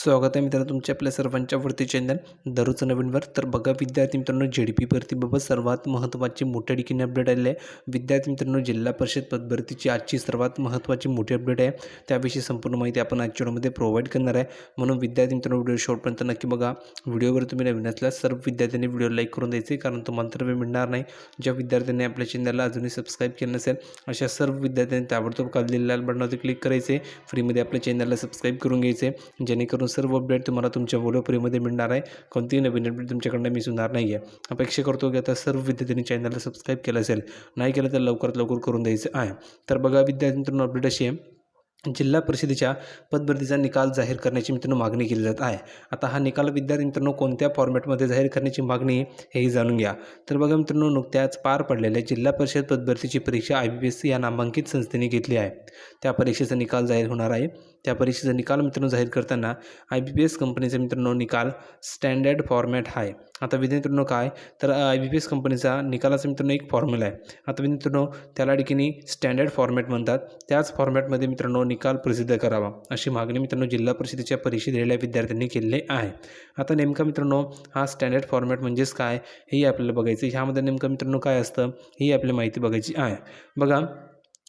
स्वागत आहे मित्रांनो तुमच्या आपल्या सर्वांच्या वरती चॅनल दररोज नवीनवर. तर बघा विद्यार्थी मित्रांनो जे डी पी भरतीबाबत सर्वात महत्त्वाची मोठ्या ठिकाणी अपडेट आलेली आहे. विद्यार्थी मित्रांनो जिल्हा परिषद पदभरतीची आजची सर्वात महत्त्वाची मोठी अपडेट आहे. त्याविषयी संपूर्ण माहिती आपण आजच्या व्हिडिओमध्ये प्रोव्हाइड करणार आहे. म्हणून विद्यार्थी मित्रांनो व्हिडिओ शॉर्टपर्यंत नक्की बघा. व्हिडिओवर तुम्ही नवीन असल्यास सर्व विद्यार्थ्यांनी व्हिडिओ लाईक करून द्यायचे कारण तुम्हाला तर वेळ मिळणार नाही. ज्या विद्यार्थ्यांनी आपल्या चॅनलला अजूनही सबस्क्राईब केलं नसेल अशा सर्व विद्यार्थ्यांनी ताबडतोब खाली लाल बटनावरती क्लिक करायचे. फ्रीमध्ये आपल्या चॅनलला सबस्क्राईब करून घ्यायचे जेणेकरून सर्व अपडेट तुम्हाला तुमच्या व्हिडिओ मिळणार आहे. कोणतीही नवीन अपडेट तुमच्याकडनं होणार नाही आहे अपेक्षा करतो की आता सर्व विद्यार्थ्यांनी चॅनलला सबस्क्राईब केलं असेल. नाही केलं तर लवकरात लवकर करून द्यायचं आहे. तर बघा विद्यार्थ्यांकडून अपडेट अशी आहे. जिल्हा परिषदेच्या पदभरतीचा निकाल जाहीर करण्याची मित्रांनो मागणी केली जात आहे. आता हा निकाल विद्यार्थी मित्रांनो कोणत्या फॉर्मॅटमध्ये जाहीर करण्याची मागणी हेही जाणून घ्या. तर बघा मित्रांनो नुकत्याच पार पडलेल्या जिल्हा परिषद पदभरतीची परीक्षा I B P S C या नामांकित संस्थेने घेतली आहे. त्या परीक्षेचा निकाल जाहीर होणार आहे. त्या परीक्षेचा निकाल मित्रांनो जाहीर करताना आय बी पी एस कंपनीचा मित्रांनो निकाल स्टँडर्ड फॉर्मॅट आहे. आता मित्रांनो काय? तर आय बी पी एस कंपनीचा निकालाचा मित्रांनो एक फॉर्म्युला आहे. आता मित्रांनो त्याला ठिकाणी स्टँडर्ड फॉर्मॅट म्हणतात. त्याच फॉर्मॅटमध्ये मित्रांनो निकाल प्रसिद्ध करावा अशी मागणी मित्रांनो जिल्हा परिषदेच्या परीक्षेत दिलेल्या विद्यार्थ्यांनी केलेली आहे. आता नेमका मित्रांनो हा स्टँडर्ड फॉर्मॅट म्हणजेच काय हे आपल्याला बघायचं ह्यामध्ये नेमकं मित्रांनो काय असतं ही आपल्याला माहिती बघायची आहे. बघा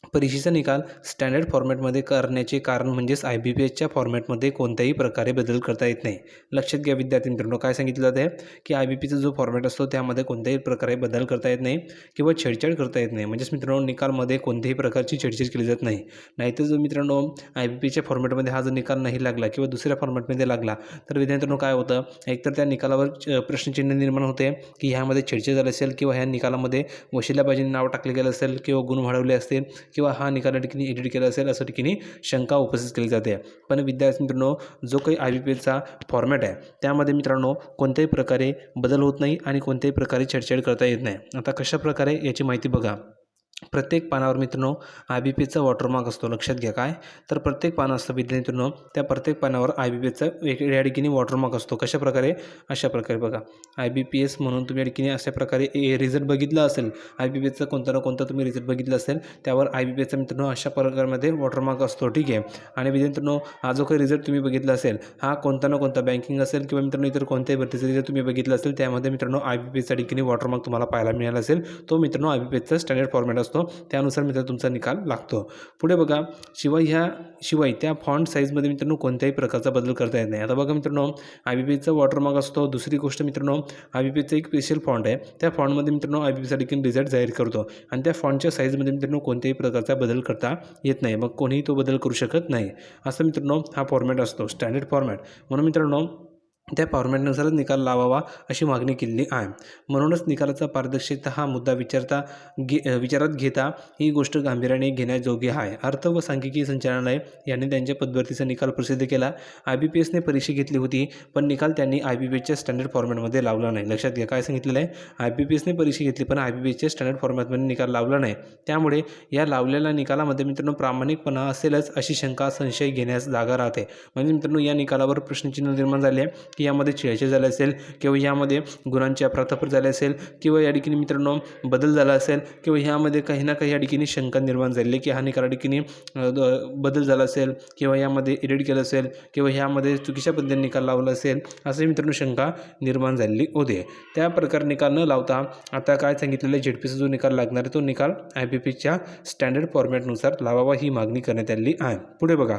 परीक्षेचा निकाल स्टँडर्ड फॉर्मॅटमध्ये करण्याचे कारण म्हणजेच आय बी पी एसच्या फॉर्मॅटमध्ये कोणत्याही प्रकारे बदल करता येत नाही. लक्षात घ्या विद्यार्थी मित्रांनो काय सांगितलं जातं आहे की आय बी पीचा जो फॉर्मॅट असतो त्यामध्ये कोणत्याही प्रकारे बदल करता येत नाही किंवा छेडछाड करता येत नाही. म्हणजेच मित्रांनो निकालमध्ये कोणत्याही प्रकारची छेडछाड केली जात नाही. नाहीतर जो मित्रांनो आय बी पीच्या फॉर्मॅटमध्ये हा जर निकाल नाही लागला किंवा दुसऱ्या फॉर्मॅटमध्ये लागला तर विद्यार्थ्यांनो काय होतं? एकतर त्या निकालावर प्रश्नचिन्ह निर्माण होते की ह्यामध्ये छेडछाड झालं असेल किंवा ह्या निकालामध्ये वशिलाबाजीने नाव टाकले गेलं असेल किंवा गुण वाढवले असतील किंवा हा निकाल या ठिकाणी एडिट केला असेल असं ठिकाणी शंका उपस्थित केली जाते. पण विद्यार्थी मित्रांनो जो काही आय बी पी एलचा फॉर्मॅट आहे त्यामध्ये मित्रांनो कोणत्याही प्रकारे बदल होत नाही आणि कोणत्याही प्रकारे छेडछाड करता येत नाही. आता कशा प्रकारे याची माहिती बघा. प्रत्येक पानावर मित्रांनो आय बी पीचा वॉटरमार्क असतो. लक्षात घ्या काय? तर प्रत्येक पान असतं विद्यार्थ्यांनो त्या प्रत्येक पानावर आय बी पी एचा वेगळ्या या ठिकाणी वॉटरमार्क असतो. कशा प्रकारे? अशा प्रकारे बघा. आय बी पी एस म्हणून तुम्ही या ठिकाणी अशा प्रकारे ए रिझल्ट बघितला असेल आय बी पी एसचा कोणता ना कोणता तुम्ही रिझल्ट बघितला असेल त्यावर आय बी पी मित्रांनो अशा प्रकारमध्ये वॉटरमार्क असतो. ठीक आहे? आणि विद्यार्थ्यांनो हा जो काही रिझल्ट तुम्ही बघितला असेल हा कोणता ना कोणता बँकिंग असेल किंवा मित्रांनो इतर कोणत्याही भरतीचा रिझल्ट तुम्ही बघितला असेल त्यामध्ये मित्रांनो आय बी पी ठिकाणी वॉटरमार्क तुम्हाला पाहायला मिळाला असेल. तो मित्रांनो I B P standard format असतो. त्यानुसार मित्रांनो तुमचा निकाल लागतो. पुढे बघा शिवाय ह्या शिवाय त्या फॉन्ट साईजमध्ये मित्रांनो कोणत्याही प्रकारचा बदल करता येत नाही. आता बघा मित्रांनो आय बी पीचा वॉटरमार्क असतो. दुसरी गोष्ट मित्रांनो आय बी पीचं एक स्पेशल फॉन्ट आहे. त्या फॉन्टमध्ये मित्रांनो आय बी पीचा देखील रिझल्ट जाहीर करतो. आणि त्या फॉन्टच्या साईजमध्ये मित्रांनो कोणत्याही प्रकारचा बदल करता येत नाही. मग कोणीही तो बदल करू शकत नाही. असं मित्रांनो हा फॉर्मॅट असतो. स्टँडर्ड फॉर्मॅट म्हणून मित्रांनो त्या फॉर्मॅटनुसारच निकाल लावावा अशी मागणी केलेली आहे. म्हणूनच निकालाचा पारदर्शकता हा मुद्दा विचारता घे विचारात घेता ही गोष्ट गांभीर्याने घेण्याजोगी आहे. अर्थ व सांख्यिकी संचालनालय यांनी त्यांच्या पदभरतीचा निकाल प्रसिद्ध केला. आय बी पी एसने परीक्षा घेतली होती पण निकाल त्यांनी आय बी पी एसच्या स्टँडर्ड फॉर्मॅटमध्ये लावला नाही. लक्षात घ्या काय सांगितलेलं आहे? आय बी पी एसने परीक्षा घेतली पण आय बी पी एसच्या स्टँडर्ड फॉर्मॅटमध्ये निकाल लावला नाही. त्यामुळे या लावलेल्या निकालामध्ये मित्रांनो प्रामाणिकपणा असेलच अशी शंका संशय घेण्यास जागा राहते. म्हणजे मित्रांनो या निकालावर प्रश्नचिन्ह निर्माण झाले की यामध्ये छेडछाड झाले असेल किंवा यामध्ये गुणांची अफरातफर झाली असेल किंवा या ठिकाणी मित्रांनो बदल झाला असेल किंवा ह्यामध्ये काही ना काही या ठिकाणी शंका निर्माण झाली की हा निकाला ठिकाणी बदल झाला असेल किंवा यामध्ये एडिट केलं असेल किंवा ह्यामध्ये चुकीच्या पद्धतीने निकाल लावला असेल असे मित्रांनो शंका निर्माण झालेली होते. त्या प्रकारे निकाल न लावता आता काय सांगितलेलं आहे झेडपीचा जो निकाल लागणार आहे तो निकाल आय बी पीच्या स्टँडर्ड फॉर्मॅटनुसार लावावा ही मागणी करण्यात आलेली आहे. पुढे बघा.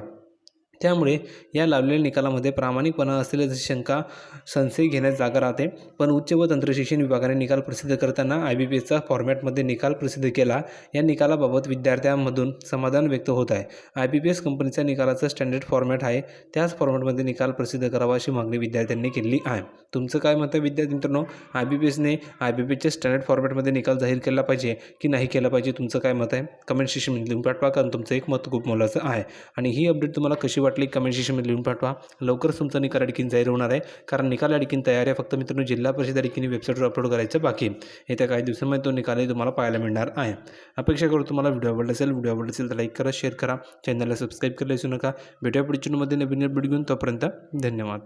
त्यामुळे या लावलेल्या निकालामध्ये प्रामाणिकपणा असेल अशी शंका संशय घेण्यास जागा राहते. पण उच्च व तंत्रशिक्षण विभागाने निकाल प्रसिद्ध करताना आय बी पी एसचा फॉर्मॅटमध्ये निकाल प्रसिद्ध केला. या निकालाबाबत विद्यार्थ्यांमधून समाधान व्यक्त होत आहे. आय बी पी एस कंपनीच्या निकालाचं स्टँडर्ड फॉर्मॅट आहे. त्याच फॉर्मॅटमध्ये निकाल प्रसिद्ध करावा अशी मागणी विद्यार्थ्यांनी केली आहे. तुमचं काय मत आहे विद्यार्थी मित्रांनो आय बी पी एसने आय बी पी एसच्या स्टँडर्ड फॉर्मॅटमध्ये निकाल जाहीर केला पाहिजे की नाही केला पाहिजे? तुमचं काय मत आहे? कमेंट सेक्शनमध्ये लिहून पाठवा कारण तुमचं एक मत खूप मोलाचं आहे. आणि ही अपडेट तुम्हाला कशी वाटते वाटली कमेंट सेक्शनमध्ये लिहून पाठवा. लवकरच तुमचा निकाल अडकीन जाहीर होणार आहे. कारण निकाल अडकीन तयार आहे. फक्त मित्रांनो जिल्हा परिषद अडकीने वेबसाईटवर अपलोड करायचं बाकी येत्या काही दिवसांमध्ये तो निकालही तुम्हाला पाहायला मिळणार आहे. अपेक्षा करू तुम्हाला व्हिडिओ आवडला असेल व्हिडिओ आवडला असेल तर लाईक करा शेअर करा. चॅनलला सबस्क्राईब करायला विसरू नका. भेटूया पुढच्या नवीन अपडेट घेऊन तोपर्यंत धन्यवाद.